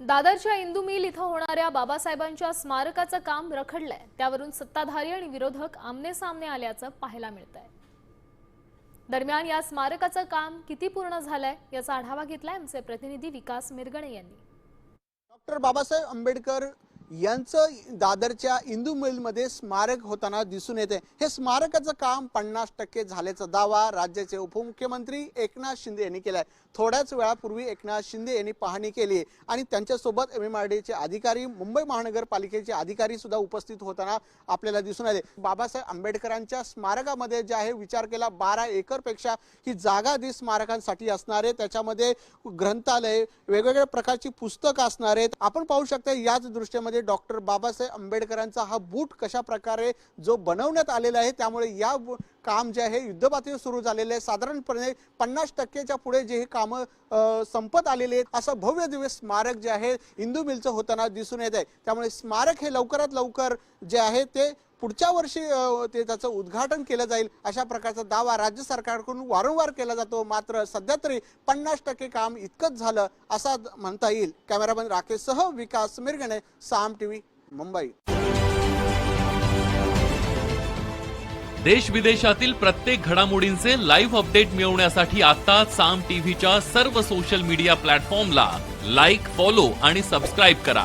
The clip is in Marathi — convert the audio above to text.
दादरच्या इंदू मिल इथं होणाऱ्या बाबासाहेबांच्या स्मारकाचं काम रखडलंय. त्यावरून सत्ताधारी आणि विरोधक आमने सामने आल्याचं पाहायला मिळत आहे दरम्यान या स्मारकाचं काम किती पूर्ण झालंय याचा आढावा घेतलाय आमचे प्रतिनिधी विकास मिरगणे यांनी. डॉक्टर बाबासाहेब आंबेडकर यांचं दादरच्या इंदू मिलमध्ये स्मारक होताना दिसून येते. हे स्मारकाचं काम पन्नास टक्के झाल्याचा दावा राज्याचे उपमुख्यमंत्री एकनाथ शिंदे यांनी केलाय. थोड्याच वेळापूर्वी एकनाथ शिंदे यांनी पाहणी केली आणि त्यांच्यासोबत एम एम आर डीचे अधिकारी मुंबई महानगरपालिकेचे अधिकारी सुद्धा उपस्थित होताना आपल्याला दिसून आले. बाबासाहेब आंबेडकरांच्या स्मारकामध्ये जे आहे विचार केला बारा एकरपेक्षा ही जागा दी स्मारकांसाठी असणार आहे त्याच्यामध्ये ग्रंथालय वेगवेगळ्या प्रकारची पुस्तकं असणार आहेत आपण पाहू शकता याच दृष्ट्यामध्ये डॉक्टर बाबासाहेब आंबेडकरांचा हा बूट कशा प्रकारे जो बनवण्यात आलेला आहे त्यामुळे या काम जे आहे युद्धपातळीवर सुरू झालेलं आहे. साधारणपणे पन्नास टक्केच्या पुढे जे हे कामं संपत आलेले आहेत असं भव्य दिव्य स्मारक जे आहे इंदू मिलचं होताना दिसून येत आहे. त्यामुळे स्मारक हे लवकरात लवकर जे आहे ते पुढच्या वर्षी ते त्याचं उद्घाटन केलं जाईल अशा प्रकारचा दावा राज्य सरकारकडून वारंवार केला जातो. मात्र सध्या तरी पन्नास टक्के काम इतकंच झालं असा म्हणता येईल. कॅमेरामॅन राकेशसह विकास मिरगणे साम टीव्ही मुंबई. देश विदेशातील प्रत्येक घडामोडींचे लाईव्ह अपडेट मिळवण्यासाठी आता साम टीव्हीच्या सर्व सोशल मीडिया प्लॅटफॉर्मला लाईक फॉलो आणि सबस्क्राईब करा.